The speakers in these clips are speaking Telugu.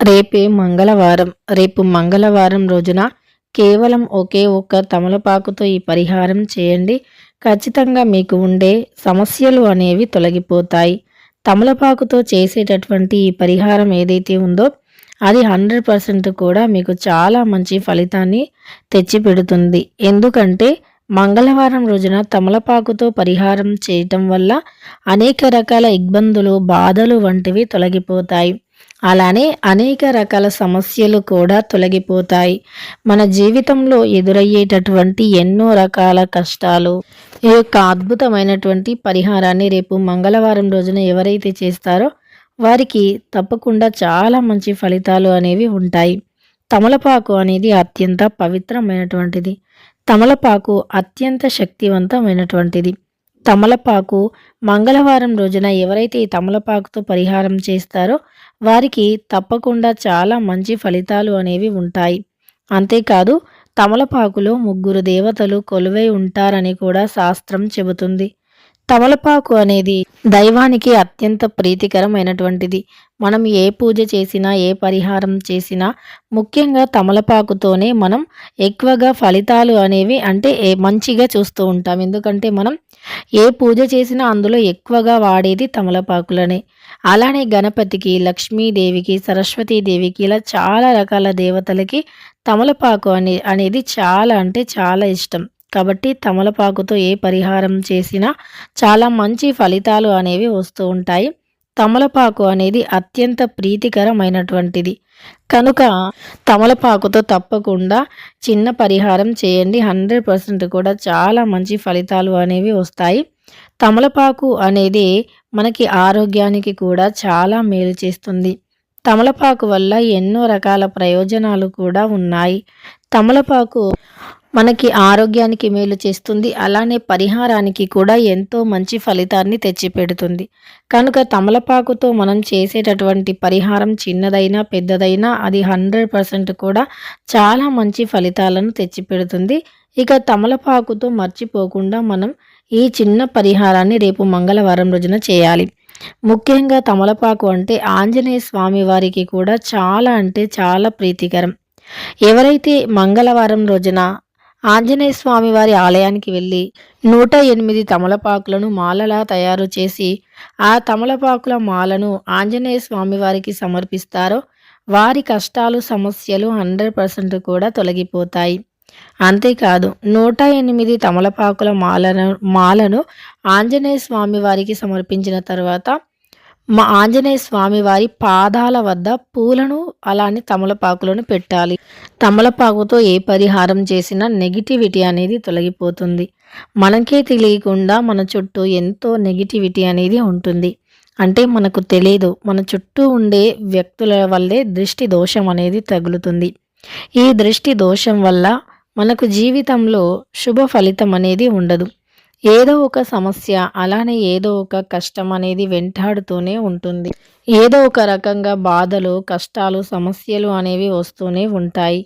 రేపే మంగళవారం. రేపు మంగళవారం రోజున కేవలం ఒకే ఒక్క తమలపాకుతో ఈ పరిహారం చేయండి. ఖచ్చితంగా మీకు ఉండే సమస్యలు అనేవి తొలగిపోతాయి. తమలపాకుతో చేసేటటువంటి ఈ పరిహారం ఏదైతే ఉందో అది హండ్రెడ్ పర్సెంట్ కూడా మీకు చాలా మంచి ఫలితాన్ని తెచ్చిపెడుతుంది. ఎందుకంటే మంగళవారం రోజున తమలపాకుతో పరిహారం చేయటం వల్ల అనేక రకాల ఇబ్బందులు బాధలు వంటివి తొలగిపోతాయి. అలానే అనేక రకాల సమస్యలు కూడా తొలగిపోతాయి. మన జీవితంలో ఎదురయ్యేటటువంటి ఎన్నో రకాల కష్టాలు ఈ యొక్క అద్భుతమైనటువంటి పరిహారాన్ని రేపు మంగళవారం రోజున ఎవరైతే చేస్తారో వారికి తప్పకుండా చాలా మంచి ఫలితాలు అనేవి ఉంటాయి. తమలపాకు అనేది అత్యంత పవిత్రమైనటువంటిది. తమలపాకు అత్యంత శక్తివంతమైనటువంటిది. తమలపాకు మంగళవారం రోజున ఎవరైతే ఈ తమలపాకుతో పరిహారం చేస్తారో వారికి తప్పకుండా చాలా మంచి ఫలితాలు అనేవి ఉంటాయి. అంతేకాదు తమలపాకులో ముగ్గురు దేవతలు కొలువై ఉంటారని కూడా శాస్త్రం చెబుతుంది. తమలపాకు అనేది దైవానికి అత్యంత ప్రీతికరమైనటువంటిది. మనం ఏ పూజ చేసినా ఏ పరిహారం చేసినా ముఖ్యంగా తమలపాకుతోనే మనం ఎక్కువగా ఫలితాలు అనేవి అంటే మంచిగా చూస్తూ ఉంటాం. ఎందుకంటే మనం ఏ పూజ చేసినా అందులో ఎక్కువగా వాడేది తమలపాకులనే. అలానే గణపతికి లక్ష్మీదేవికి సరస్వతీదేవికి ఇలా చాలా రకాల దేవతలకి తమలపాకు అనే అనేది చాలా అంటే చాలా ఇష్టం. కాబట్టి తమలపాకుతో ఏ పరిహారం చేసినా చాలా మంచి ఫలితాలు అనేవి వస్తూ ఉంటాయి. తమలపాకు అనేది అత్యంత ప్రీతికరమైనటువంటిది. కనుక తమలపాకుతో తప్పకుండా చిన్న పరిహారం చేయండి. హండ్రెడ్ పర్సెంట్ కూడా చాలా మంచి ఫలితాలు అనేవి వస్తాయి. తమలపాకు అనేది మనకి ఆరోగ్యానికి కూడా చాలా మేలు చేస్తుంది. తమలపాకు వల్ల ఎన్నో రకాల ప్రయోజనాలు కూడా ఉన్నాయి. తమలపాకు మనకి ఆరోగ్యానికి మేలు చేస్తుంది. అలానే పరిహారానికి కూడా ఎంతో మంచి ఫలితాన్ని తెచ్చిపెడుతుంది. కనుక తమలపాకుతో మనం చేసేటటువంటి పరిహారం చిన్నదైనా పెద్దదైనా అది హండ్రెడ్ పర్సెంట్ కూడా చాలా మంచి ఫలితాలను తెచ్చిపెడుతుంది. ఇక తమలపాకుతో మర్చిపోకుండా మనం ఈ చిన్న పరిహారాన్ని రేపు మంగళవారం రోజున చేయాలి. ముఖ్యంగా తమలపాకు అంటే ఆంజనేయ స్వామి వారికి కూడా చాలా అంటే చాలా ప్రీతికరం. ఎవరైతే మంగళవారం రోజున ఆంజనేయ స్వామి వారి ఆలయానికి వెళ్ళి నూట ఎనిమిది తమలపాకులను మాలలా తయారు చేసి ఆ తమలపాకుల మాలను ఆంజనేయ స్వామి వారికి సమర్పిస్తారో వారి కష్టాలు సమస్యలు హండ్రెడ్ పర్సెంట్ కూడా తొలగిపోతాయి. అంతేకాదు నూట ఎనిమిది తమలపాకుల మాలను మాలను ఆంజనేయ స్వామి వారికి సమర్పించిన తర్వాత మా ఆంజనేయ స్వామి వారి పాదాల వద్ద పూలను అలానే తమలపాకులను పెట్టాలి. తమలపాకుతో ఏ పరిహారం చేసినా నెగిటివిటీ అనేది తొలగిపోతుంది. మనకే తెలియకుండా మన చుట్టూ ఎంతో నెగిటివిటీ అనేది ఉంటుంది. అంటే మనకు తెలియదు మన చుట్టూ ఉండే వ్యక్తుల వల్లే దృష్టి దోషం అనేది తగులుతుంది. ఈ దృష్టి దోషం వల్ల మనకు జీవితంలో శుభ ఫలితం అనేది ఉండదు. ఏదో ఒక సమస్య అలానే ఏదో ఒక కష్టం అనేది వెంటాడుతూనే ఉంటుంది. ఏదో ఒక రకంగా బాధలు కష్టాలు సమస్యలు అనేవి వస్తూనే ఉంటాయి.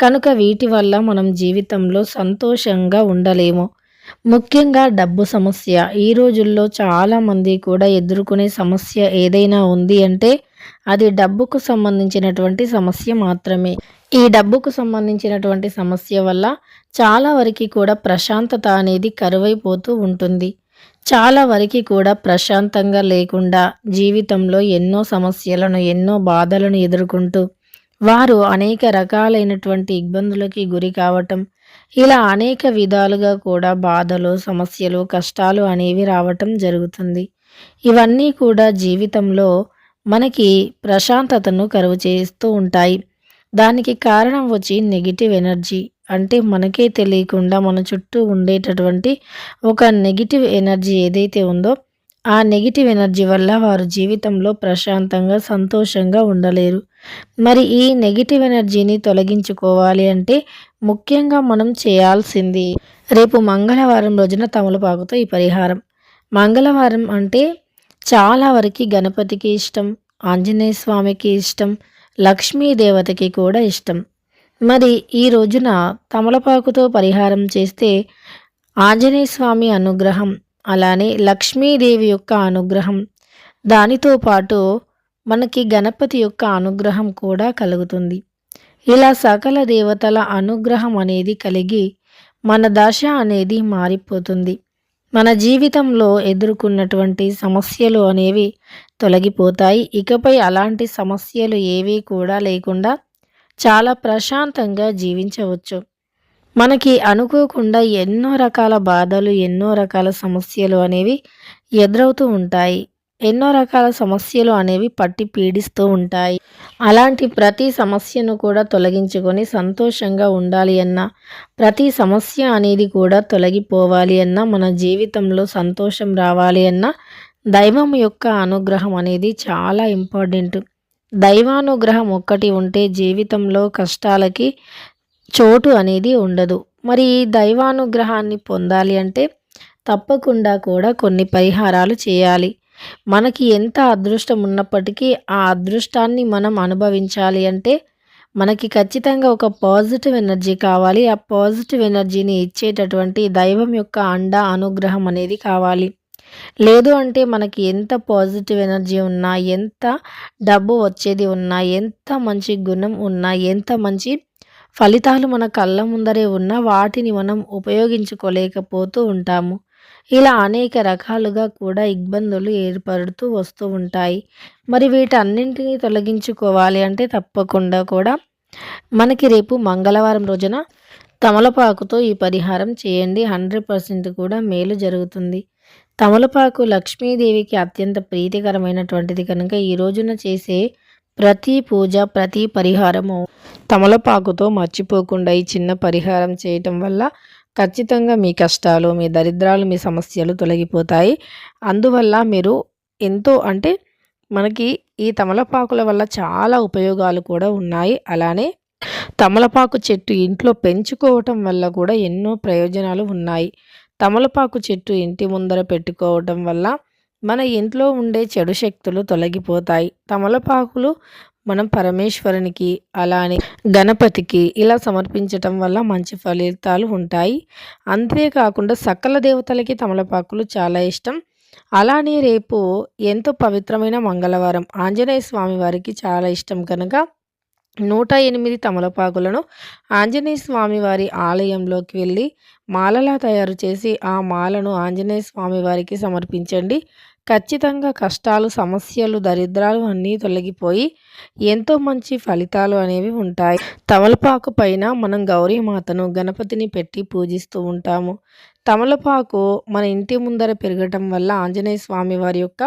కనుక వీటి వల్ల మనం జీవితంలో సంతోషంగా ఉండలేము. ముఖ్యంగా డబ్బు సమస్య. ఈ రోజుల్లో చాలామంది కూడా ఎదుర్కొనే సమస్య ఏదైనా ఉంది అంటే అది డబ్బుకు సంబంధించినటువంటి సమస్య మాత్రమే. ఈ డబ్బుకు సంబంధించినటువంటి సమస్య వల్ల చాలా వరకు కూడా ప్రశాంతత అనేది కరువైపోతూ ఉంటుంది. చాలా వరకు కూడా ప్రశాంతంగా లేకుండా జీవితంలో ఎన్నో సమస్యలను ఎన్నో బాధలను ఎదుర్కొంటూ వారు అనేక రకాలైనటువంటి ఇబ్బందులకి గురి కావటం ఇలా అనేక విధాలుగా కూడా బాధలు సమస్యలు కష్టాలు అనేవి రావటం జరుగుతుంది. ఇవన్నీ కూడా జీవితంలో మనకి ప్రశాంతతను కరువు చేస్తూ ఉంటాయి. దానికి కారణం వచ్చి నెగిటివ్ ఎనర్జీ అంటే మనకే తెలియకుండా మన చుట్టూ ఉండేటటువంటి ఒక నెగిటివ్ ఎనర్జీ ఏదైతే ఉందో ఆ నెగిటివ్ ఎనర్జీ వల్ల వారు జీవితంలో ప్రశాంతంగా సంతోషంగా ఉండలేరు. మరి ఈ నెగిటివ్ ఎనర్జీని తొలగించుకోవాలి అంటే ముఖ్యంగా మనం చేయాల్సింది రేపు మంగళవారం రోజున తమలపాకుతో ఈ పరిహారం. మంగళవారం అంటే చాలా వరకు గణపతికి ఇష్టం ఆంజనేయ స్వామికి ఇష్టం లక్ష్మీదేవతకి కూడా ఇష్టం. మరి ఈ రోజున తమలపాకుతో పరిహారం చేస్తే ఆంజనేయ స్వామి అనుగ్రహం అలానే లక్ష్మీదేవి యొక్క అనుగ్రహం దానితో పాటు మనకి గణపతి యొక్క అనుగ్రహం కూడా కలుగుతుంది. ఇలా సకల దేవతల అనుగ్రహం అనేది కలిగి మన దశ అనేది మారిపోతుంది. మన జీవితంలో ఎదుర్కొన్నటువంటి సమస్యలు అనేవి తొలగిపోతాయి. ఇకపై అలాంటి సమస్యలు ఏవి కూడా లేకుండా చాలా ప్రశాంతంగా జీవించవచ్చు. మనకి అనుకోకుండా ఎన్నో రకాల బాధలు ఎన్నో రకాల సమస్యలు అనేవి ఎదురవుతూ ఉంటాయి. ఎన్నో రకాల సమస్యలు అనేవి పట్టి పీడిస్తూ ఉంటాయి. అలాంటి ప్రతి సమస్యను కూడా తొలగించుకొని సంతోషంగా ఉండాలి అన్న ప్రతి సమస్య అనేది కూడా తొలగిపోవాలి అన్న మన జీవితంలో సంతోషం రావాలి అన్న దైవం యొక్క అనుగ్రహం అనేది చాలా ఇంపార్టెంట్. దైవానుగ్రహం ఒక్కటి ఉంటే జీవితంలో కష్టాలకి చోటు అనేది ఉండదు. మరి ఈ దైవానుగ్రహాన్ని పొందాలి అంటే తప్పకుండా కూడా కొన్ని పరిహారాలు చేయాలి. మనకి ఎంత అదృష్టం ఉన్నప్పటికీ ఆ అదృష్టాన్ని మనం అనుభవించాలి అంటే మనకి ఖచ్చితంగా ఒక పాజిటివ్ ఎనర్జీ కావాలి. ఆ పాజిటివ్ ఎనర్జీని ఇచ్చేటటువంటి దైవం యొక్క అండ అనుగ్రహం అనేది కావాలి. లేదు అంటే మనకి ఎంత పాజిటివ్ ఎనర్జీ ఉన్నా ఎంత డబ్బు వచ్చేది ఉన్నా ఎంత మంచి గుణం ఉన్నా ఎంత మంచి ఫలితాలు మన కళ్ళ ముందరే ఉన్నా వాటిని మనం ఉపయోగించుకోలేకపోతూ ఉంటాము. ఇలా అనేక రకాలుగా కూడా ఇబ్బందులు ఏర్పడుతూ వస్తూ ఉంటాయి. మరి వీటన్నింటినీ తొలగించుకోవాలి అంటే తప్పకుండా కూడా మనకి రేపు మంగళవారం రోజున తమలపాకుతో ఈ పరిహారం చేయండి. హండ్రెడ్ పర్సెంట్ కూడా మేలు జరుగుతుంది. తమలపాకు లక్ష్మీదేవికి అత్యంత ప్రీతికరమైనటువంటిది కనుక ఈ రోజున చేసే ప్రతి పూజ ప్రతి పరిహారము తమలపాకుతో మర్చిపోకుండా ఈ చిన్న పరిహారం చేయటం వల్ల ఖచ్చితంగా మీ కష్టాలు మీ దరిద్రాలు మీ సమస్యలు తొలగిపోతాయి. అందువల్ల మీరు ఎంతో అంటే మనకి ఈ తమలపాకుల వల్ల చాలా ఉపయోగాలు కూడా ఉన్నాయి. అలానే తమలపాకు చెట్టు ఇంట్లో పెంచుకోవటం వల్ల కూడా ఎన్నో ప్రయోజనాలు ఉన్నాయి. తమలపాకు చెట్టు ఇంటి ముందర పెట్టుకోవటం వల్ల మన ఇంట్లో ఉండే చెడు శక్తులు తొలగిపోతాయి. తమలపాకులు మనం పరమేశ్వరునికి అలానే గణపతికి ఇలా సమర్పించటం వల్ల మంచి ఫలితాలు ఉంటాయి. అంతేకాకుండా సకల దేవతలకి తమలపాకులు చాలా ఇష్టం. అలానే రేపు ఎంతో పవిత్రమైన మంగళవారం ఆంజనేయ స్వామి వారికి చాలా ఇష్టం కనుక నూట ఎనిమిది తమలపాకులను ఆంజనేయ స్వామి వారి ఆలయంలోకి వెళ్ళి మాలలా తయారు చేసి ఆ మాలను ఆంజనేయ స్వామి వారికి సమర్పించండి. ఖచ్చితంగా కష్టాలు సమస్యలు దరిద్రాలు అన్నీ తొలగిపోయి ఎంతో మంచి ఫలితాలు అనేవి ఉంటాయి. తమలపాకు పైన మనం గౌరీమాతను గణపతిని పెట్టి పూజిస్తూ ఉంటాము. తమలపాకు మన ఇంటి ముందర పెరగటం వల్ల ఆంజనేయ స్వామి వారి యొక్క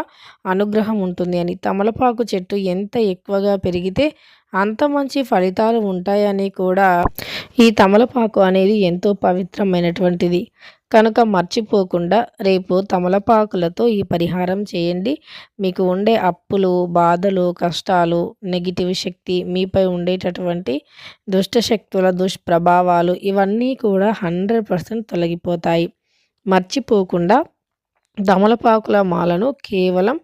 అనుగ్రహం ఉంటుంది అని. తమలపాకు చెట్టు ఎంత ఎక్కువగా పెరిగితే అంత మంచి ఫలితాలు ఉంటాయని కూడా ఈ తమలపాకు అనేది ఎంతో పవిత్రమైనటువంటిది. కనుక మర్చిపోకుండా రేపు తమలపాకులతో ఈ పరిహారం చేయండి. మీకు ఉండే అప్పులు బాధలు కష్టాలు నెగిటివ్ శక్తి మీపై ఉండేటటువంటి దుష్టశక్తుల దుష్ప్రభావాలు ఇవన్నీ కూడా హండ్రెడ్ పర్సెంట్ తొలగిపోతాయి. మర్చిపోకుండా తమలపాకుల మాలను కేవలం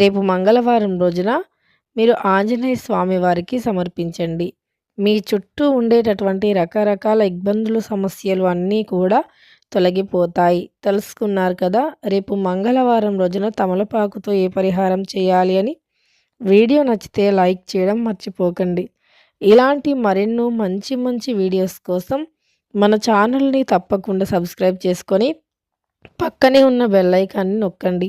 రేపు మంగళవారం రోజున మీరు ఆంజనేయ స్వామి వారికి సమర్పించండి. మీ చుట్టూ ఉండేటటువంటి రకరకాల ఇబ్బందులు సమస్యలు అన్నీ కూడా తొలగిపోతాయి. తెలుసుకున్నారు కదా రేపు మంగళవారం రోజున తమలపాకుతో ఏ పరిహారం చేయాలి అని? వీడియో నచ్చితే లైక్ చేయడం మర్చిపోకండి. ఇలాంటి మరెన్నో మంచి మంచి వీడియోస్ కోసం మన ఛానల్ని తప్పకుండా సబ్స్క్రైబ్ చేసుకొని పక్కనే ఉన్న బెల్లైకాన్ని నొక్కండి.